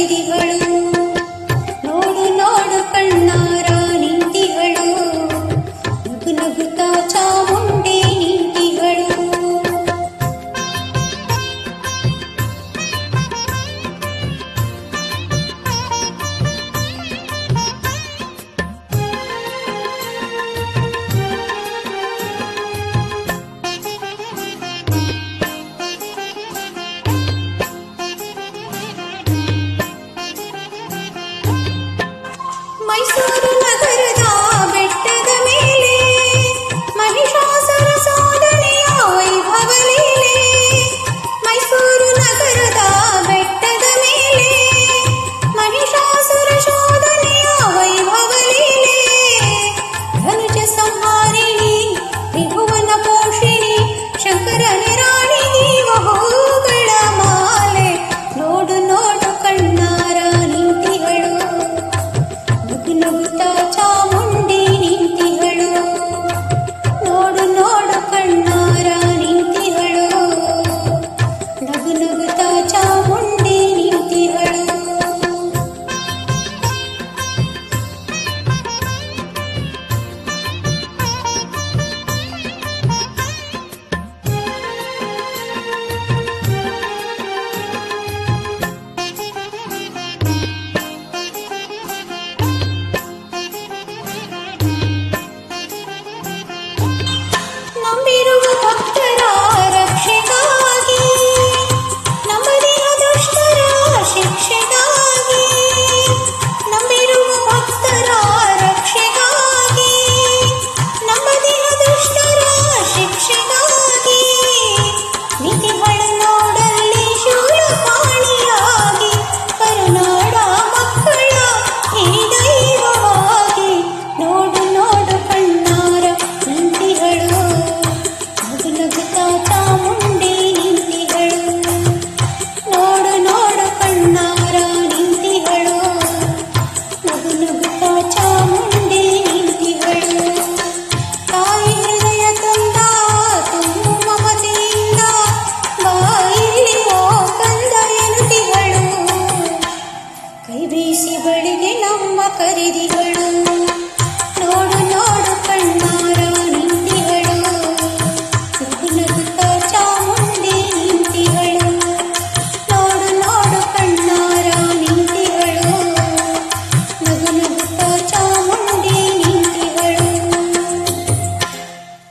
ಕರೆದಿಗಳು పుట్ట చాము ಬೀಸಿ ಬಳಿಗೆ ನಮ್ಮ ಖರೀದಿಗಳು ನೋಡು